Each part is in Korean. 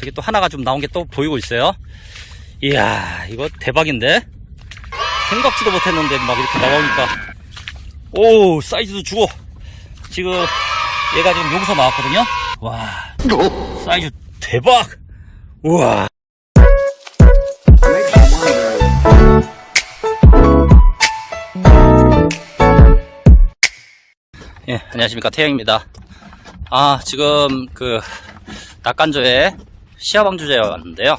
저기 또 하나가 좀 나온 게 또 보이고 있어요. 이야, 이거 대박인데? 생각지도 못했는데 막 이렇게 나오니까. 오, 사이즈도 주고. 지금 얘가 지금 여기서 나왔거든요. 와, 사이즈 대박! 우와. 예, 안녕하십니까. 태영입니다. 아, 지금 그 낙간조에 시야방 주제에 왔는데요.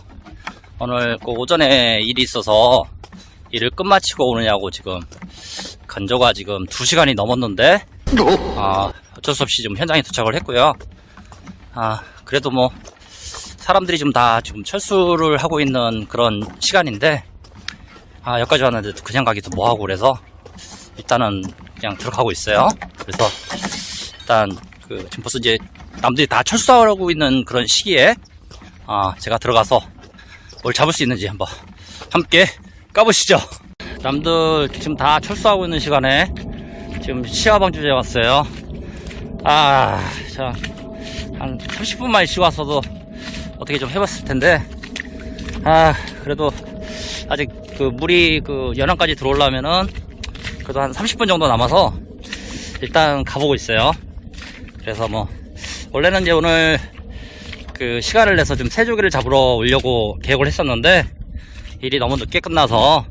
오늘 그 오전에 일이 있어서 일을 끝마치고 오느냐고 지금 간조가 지금 2시간이 넘었는데 아, 어쩔 수 없이 지금 현장에 도착을 했고요. 아, 그래도 뭐 사람들이 좀다 지금 철수를 하고 있는 그런 시간인데 아, 여기까지 왔는데 그냥 가기도 뭐하고 그래서 일단은 그냥 들어가고 있어요. 그래서 일단 그 지금 벌써 이제 남들이 다 철수하고 있는 그런 시기에 아 제가 들어가서 뭘 잡을 수 있는지 한번 함께 까보시죠. 남들 지금 다 철수하고 있는 시간에 지금 시야방 주제에 왔어요. 아, 저한 30분만 일찍 왔어도 어떻게 좀 해봤을 텐데 아 그래도 아직 그 물이 그 연안까지 들어오려면은 그래도 한 30분 정도 남아서 일단 가보고 있어요. 그래서 뭐 원래는 이제 오늘 그 시간을 내서 좀 새조기를 잡으러 오려고 계획을 했었는데 일이 너무 늦게 끝나서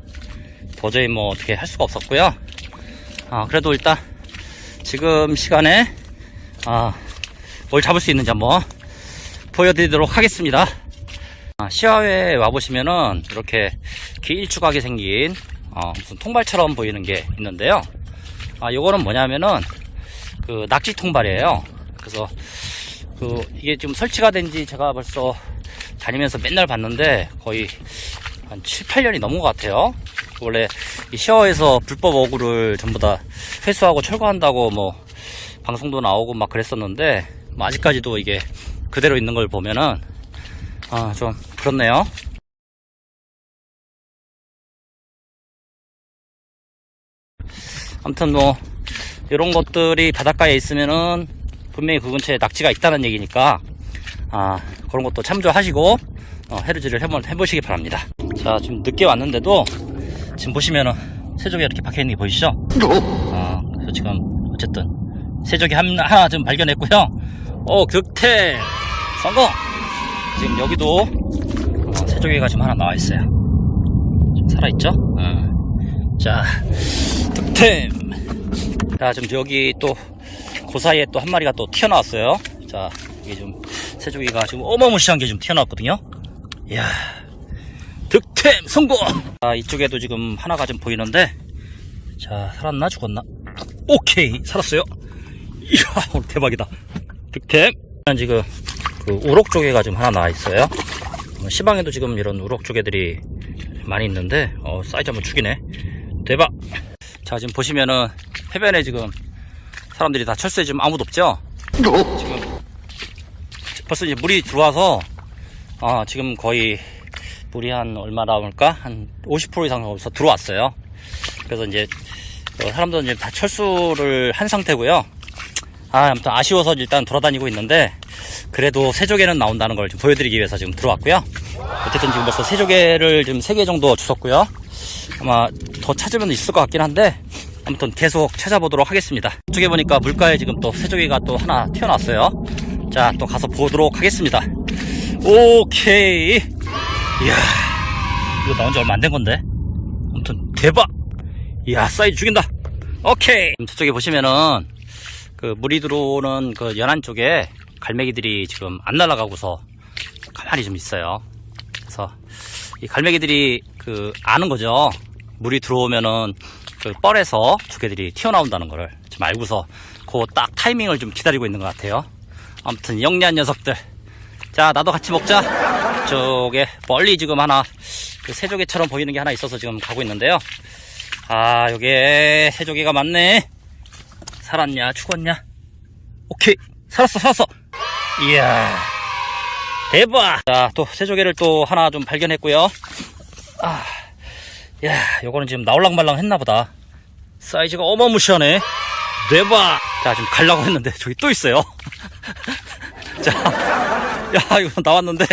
도저히 뭐 어떻게 할 수가 없었고요. 아 그래도 일단 지금 시간에 아 뭘 잡을 수 있는지 한번 보여드리도록 하겠습니다. 아, 시야회에 와보시면은 이렇게 길쭉하게 생긴 어, 무슨 통발처럼 보이는 게 있는데요. 아, 요거는 뭐냐면은 그 낙지 통발이에요. 그래서 그 이게 지금 설치가 된 지 제가 벌써 다니면서 맨날 봤는데 거의 한 7, 8년이 넘은 것 같아요. 원래 이 시어에서 불법 어구를 전부 다 회수하고 철거한다고 뭐 방송도 나오고 막 그랬었는데 뭐 아직까지도 이게 그대로 있는 걸 보면은 아 좀 그렇네요. 아무튼 뭐 이런 것들이 바닷가에 있으면은 분명히 그 근처에 낙지가 있다는 얘기니까 아 그런 것도 참조하시고 어, 해루질을 해보, 해보시기 바랍니다. 자 지금 늦게 왔는데도 지금 보시면은 새조개 이렇게 박혀 있는 게 보이시죠? 아 그래서 지금 어쨌든 새조개 한, 하나 좀 발견했고요. 오 득템 성공. 지금 여기도 어, 새조개가 지금 하나 나와 있어요. 살아있죠? 어. 자 득템. 자, 지금 여기 또, 그 사이에 또 한 마리가 또 튀어나왔어요. 자, 이게 좀, 새조기가 지금 어마무시한 게 좀 튀어나왔거든요. 이야, 득템 성공! 자, 이쪽에도 지금 하나가 좀 보이는데, 자, 살았나? 죽었나? 오케이, 살았어요. 이야, 대박이다. 득템! 지금, 그, 우럭 조개가 지금 하나 나와 있어요. 어, 시방에도 지금 이런 우럭 조개들이 많이 있는데, 어, 사이즈 한번 죽이네. 대박! 자 지금 보시면은 해변에 지금 사람들이 다 철수해 지금 아무도 없죠? 지금 벌써 이제 물이 들어와서 아 지금 거의 물이 한 얼마 나올까? 한 50% 이상 벌써 들어왔어요. 그래서 이제 어, 사람들은 이제 다 철수를 한 상태고요. 아 아무튼 아쉬워서 일단 돌아다니고 있는데 그래도 새조개는 나온다는 걸 좀 보여드리기 위해서 지금 들어왔고요. 어쨌든 지금 벌써 새조개를 지금 3개 정도 주웠고요. 아마 더 찾으면 있을 것 같긴 한데 아무튼 계속 찾아보도록 하겠습니다. 이쪽에 보니까 물가에 지금 또 새조개가 또 하나 튀어나왔어요. 자 또 가서 보도록 하겠습니다. 오케이. 이야 이거 나온 지 얼마 안 된 건데? 아무튼 대박! 이야 사이즈 죽인다! 오케이! 저쪽에 보시면은 그 물이 들어오는 그 연안 쪽에 갈매기들이 지금 안 날아가고서 가만히 좀 있어요. 그래서 이 갈매기들이 그 아는 거죠. 물이 들어오면은 그 뻘에서 조개들이 튀어나온다는 거를 좀 알고서 그 딱 타이밍을 좀 기다리고 있는 것 같아요. 아무튼 영리한 녀석들. 자, 나도 같이 먹자. 저게 멀리 지금 하나 그 새조개처럼 보이는 게 하나 있어서 지금 가고 있는데요. 아, 요게 새조개가 많네. 살았냐, 죽었냐? 오케이, 살았어, 살았어. 이야. 대박! 자, 또 새조개를 또 하나 좀 발견했고요. 아, 야, 요거는 지금 나올랑말랑 했나보다. 사이즈가 어마무시하네. 대박! 자, 지금 가려고 했는데 저기 또 있어요. 자, 야, 이거 나왔는데.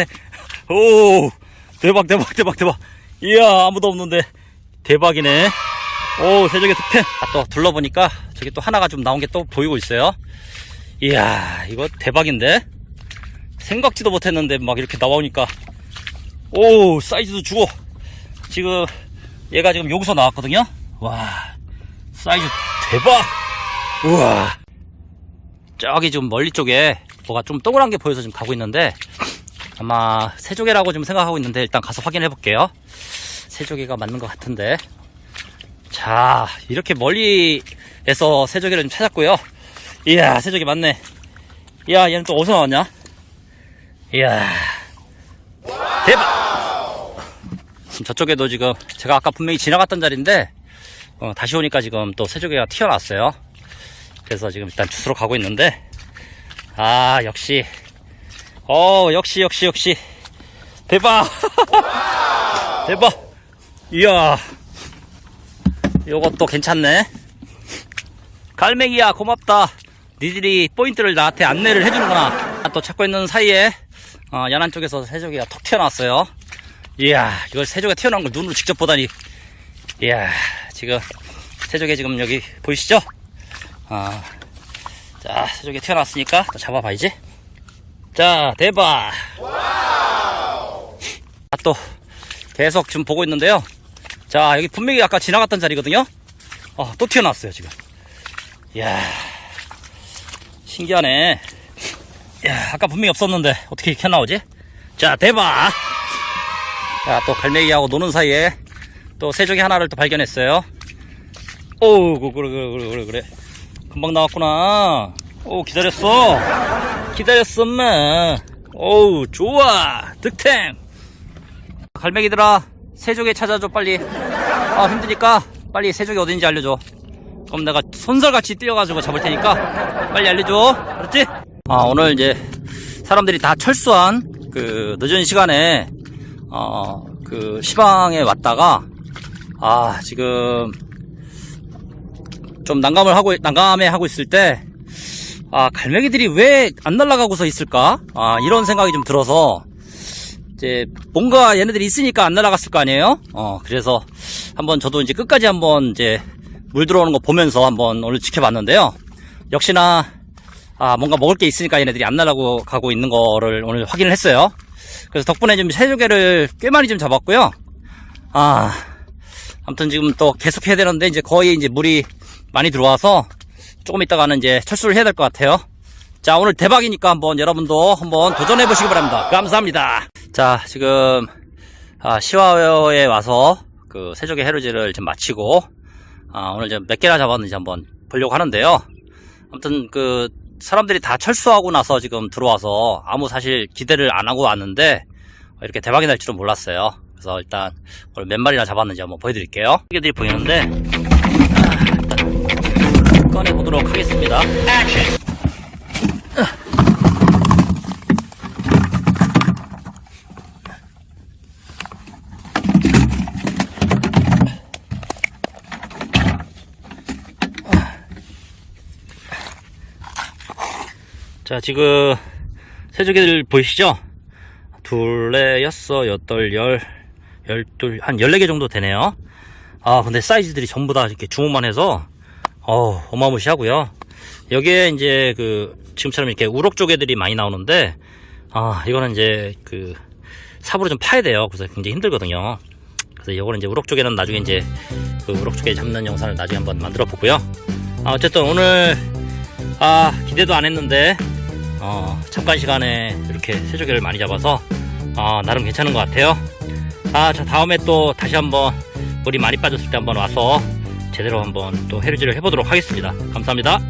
오, 대박, 대박, 대박, 대박. 이야, 아무도 없는데. 대박이네. 오, 세적의 특템. 아, 또 둘러보니까 저기 또 하나가 좀 나온 게 또 보이고 있어요. 이야, 이거 대박인데? 생각지도 못했는데 막 이렇게 나오니까. 오, 사이즈도 주고. 지금 얘가 지금 여기서 나왔거든요. 와, 사이즈 대박. 우와. 저기 좀 멀리 쪽에 뭐가 좀 동그란 게 보여서 지금 가고 있는데 아마 새조개라고 좀 생각하고 있는데 일단 가서 확인해 볼게요. 새조개가 맞는 것 같은데. 자, 이렇게 멀리에서 새조개를 좀 찾았고요. 이야, 새조개 맞네. 이야, 얘는 또 어디서 나왔냐? 이야, 대박! 지금 저쪽에도 지금 제가 아까 분명히 지나갔던 자리인데 어, 다시 오니까 지금 또 새조개가 튀어나왔어요. 그래서 지금 일단 주스로 가고 있는데 아 역시. 어 역시 역시 역시. 대박! 대박! 이야. 요것도 괜찮네. 갈매기야 고맙다. 니들이 포인트를 나한테 안내를 해주는구나. 또 찾고 있는 사이에 어, 연안 쪽에서 새조개가 톡 튀어나왔어요 이야 이걸 새조개 튀어나온 걸 눈으로 직접 보다니 이야 지금 새조개 지금 여기 보이시죠 아, 자, 새조개 튀어나왔으니까 또 잡아봐야지. 자, 대박. 아, 또 계속 지금 보고 있는데요. 자, 여기 분명히 아까 지나갔던 자리거든요. 어, 또 튀어나왔어요, 지금. 이야, 신기하네. 야, 아까 분명히 없었는데 어떻게 이렇게 나오지? 자, 대박. 자, 또 갈매기하고 노는 사이에 또 새조개 하나를 또 발견했어요. 오, 그래, 그래, 그래, 그래, 그래. 금방 나왔구나. 오, 기다렸어. 기다렸어, 엄마. 오우, 좋아. 득템. 갈매기들아, 새조개 찾아줘, 빨리. 아, 힘드니까 빨리 새조개 어딘지 알려줘. 그럼 내가 손살같이 뛰어가지고 잡을 테니까 빨리 알려줘. 알았지? 아, 오늘 이제 사람들이 다 철수한 그 늦은 시간에, 어, 그 시방에 왔다가, 아, 지금 좀 난감을 하고 난감해 하고 있을 때 아, 갈매기들이 왜 안 날아가고서 있을까? 아, 이런 생각이 좀 들어서 이제 뭔가 얘네들이 있으니까 안 날아갔을 거 아니에요? 어, 그래서 한번 저도 이제 끝까지 한번 이제 물 들어오는 거 보면서 한번 오늘 지켜봤는데요. 역시나 아, 뭔가 먹을 게 있으니까 얘네들이 안 날아가고 가고 있는 거를 오늘 확인을 했어요. 그래서 덕분에 좀 새조개를 꽤 많이 좀 잡았고요. 아, 아무튼 지금 또 계속 해야 되는데 이제 거의 이제 물이 많이 들어와서 조금 있다가는 이제 철수를 해야 될 것 같아요. 자, 오늘 대박이니까 한번 여러분도 한번 도전해 보시기 바랍니다. 감사합니다. 자, 지금 아, 시와웨어에 와서 그 세조개 해루지를 좀 마치고 아, 오늘 좀몇 개나 잡았는지 한번 보려고 하는데요. 아무튼 그 사람들이 다 철수하고 나서 지금 들어와서 아무 사실 기대를 안 하고 왔는데 이렇게 대박이 날 줄은 몰랐어요. 그래서 일단 몇 마리나 잡았는지 한번 보여드릴게요. 이게들이 보이는데 아, 꺼내보도록 하겠습니다. 자, 지금 새조개들 보이시죠? 둘, 넷, 여섯, 여덟, 열, 열둘, 한 14개 정도 되네요. 아, 근데 사이즈들이 전부 다 이렇게 주먹만 해서, 어 어마무시하고요. 여기에 이제 그, 지금처럼 이렇게 우럭 조개들이 많이 나오는데, 아, 이거는 이제 그, 삽으로 좀 파야 돼요. 그래서 굉장히 힘들거든요. 그래서 이거는 이제 우럭 조개는 나중에 이제 그 우럭 조개 잡는 영상을 나중에 한번 만들어 보고요. 아, 어쨌든 오늘, 아, 기대도 안 했는데, 어, 잠깐 시간에 이렇게 새조개를 많이 잡아서 어, 나름 괜찮은 것 같아요. 아, 자 다음에 또 다시 한번 물이 많이 빠졌을 때 한번 와서 제대로 한번 또 해루질을 해보도록 하겠습니다. 감사합니다.